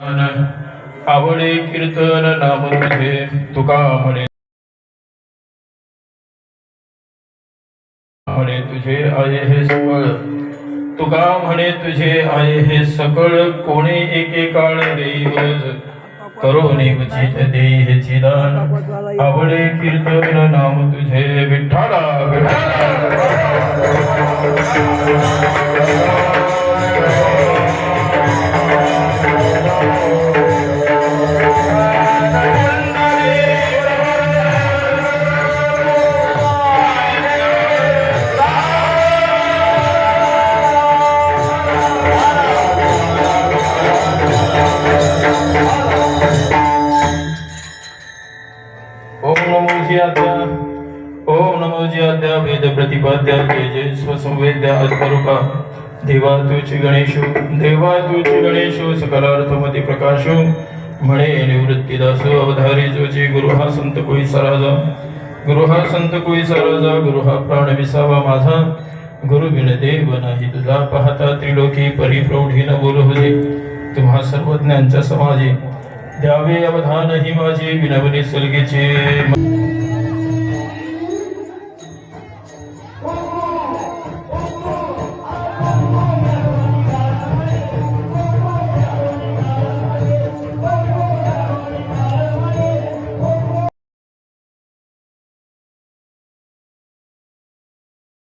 आवडे कीर्तन नाम तुझे तुका म्हणे. म्हणे तुझे आहे हे सकळ. तुका म्हणे तुझे आहे हे सकळ. कोणी एके काळ देईवज करो निवचित देई हे चिदान आवडे कीर्तन नाम तुझे विठ्ठला विठ्ठला. नमो ओम नमो जी वेद प्रतिपाद्या जय जय स्वसंवेद्या अद्भरुका देवा तुझी गणेशो देवा तुझी गणेशो सकलार्थमती प्रकाशो. म्हणे निवृत्तीदासो अवधारी जोची गुरु हा संत कोई सराजा. गुरु हा संत कोई सराजा गुरु हा प्राण विसावा माझा. गुरु बिन देव नाही तुझा पाहता त्रिलोकी परिप्रौढी न बोल होते तुम्हा सर्वज्ञांच्या समाजे द्यावे अवधान ही माझे विनवनी सलगेचे